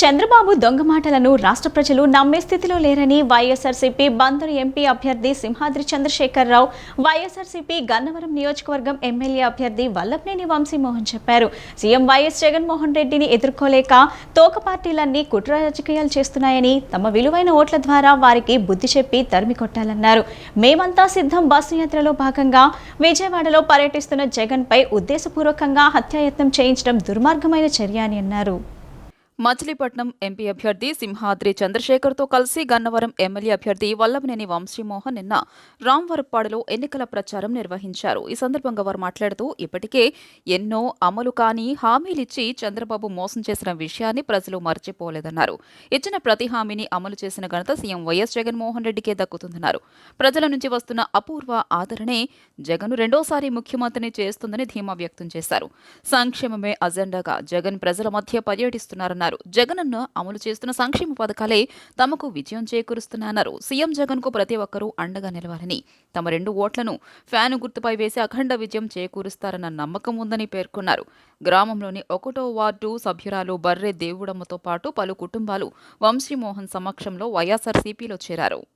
చంద్రబాబు దొంగ మాటలను రాష్ట్ర ప్రజలు నమ్మే స్థితిలో లేరని వైఎస్ఆర్సీపీ బందరు ఎంపీ అభ్యర్థి సింహాద్రి చంద్రశేఖరరావు వైఎస్ఆర్సీపీ గన్నవరం నియోజకవర్గం ఎమ్మెల్యే అభ్యర్థి వల్లభనేని వంశీమోహన్ చెప్పారు. సీఎం వైఎస్ జగన్మోహన్ రెడ్డిని ఎదుర్కోలేక తోక పార్టీలన్నీ కుట్ర రాజకీయాలు చేస్తున్నాయని తమ విలువైన ఓట్ల ద్వారా వారికి బుద్ధి చెప్పి తరిమి కొట్టాలన్నారు. మేమంతా సిద్ధం బస్సు యాత్రలో భాగంగా విజయవాడలో పర్యటిస్తున్న జగన్పై ఉద్దేశపూర్వకంగా హత్యాయత్నం చేయించడం దుర్మార్గమైన చర్య అని అన్నారు. మచిలీపట్నం ఎంపీ అభ్యర్థి సింహాద్రి చంద్రశేఖర్తో కలిసి గన్నవరం ఎమ్మెల్యే అభ్యర్థి వల్లభనేని వంశీమోహన్ నిన్న రాంవరప్పాడులో ఎన్నికల ప్రచారం నిర్వహించారు. ఈ సందర్భంగా వారు మాట్లాడుతూ ఇప్పటికే ఎన్నో అమలు కాని హామీలిచ్చి చంద్రబాబు మోసం చేసిన విషయాన్ని ప్రజలు మర్చిపోలేదన్నారు. ఇచ్చిన ప్రతి హామీని అమలు చేసిన ఘనత సీఎం వైఎస్ జగన్మోహన్ రెడ్డికే దక్కుతుందన్నారు. ప్రజల నుంచి వస్తున్న అపూర్వ ఆదరణే జగన్ రెండోసారి ముఖ్యమంత్రిని చేస్తుందని ధీమా వ్యక్తం చేశారు. సంక్షేమమే అజెండాగా జగన్ ప్రజల మధ్య పర్యటిస్తున్నారన్నారు. జగనన్న అమలు చేస్తున్న సంక్షేమ పథకాలే తమకు విజయం చేకూరుస్తున్నాయన్నారు. సీఎం జగన్కు ప్రతి ఒక్కరూ అండగా నిలవాలని. తమ రెండు ఓట్లను ఫ్యాను గుర్తుపై వేసి అఖండ విజయం చేకూరుస్తారన్న నమ్మకం ఉందని పేర్కొన్నారు. గ్రామంలోని ఒకటో వార్డు సభ్యురాలు బర్రె దేవుడమ్మతో పాటు పలు కుటుంబాలు వంశీమోహన్ సమక్షంలో వైఎస్ఆర్సీపీలో చేరారు.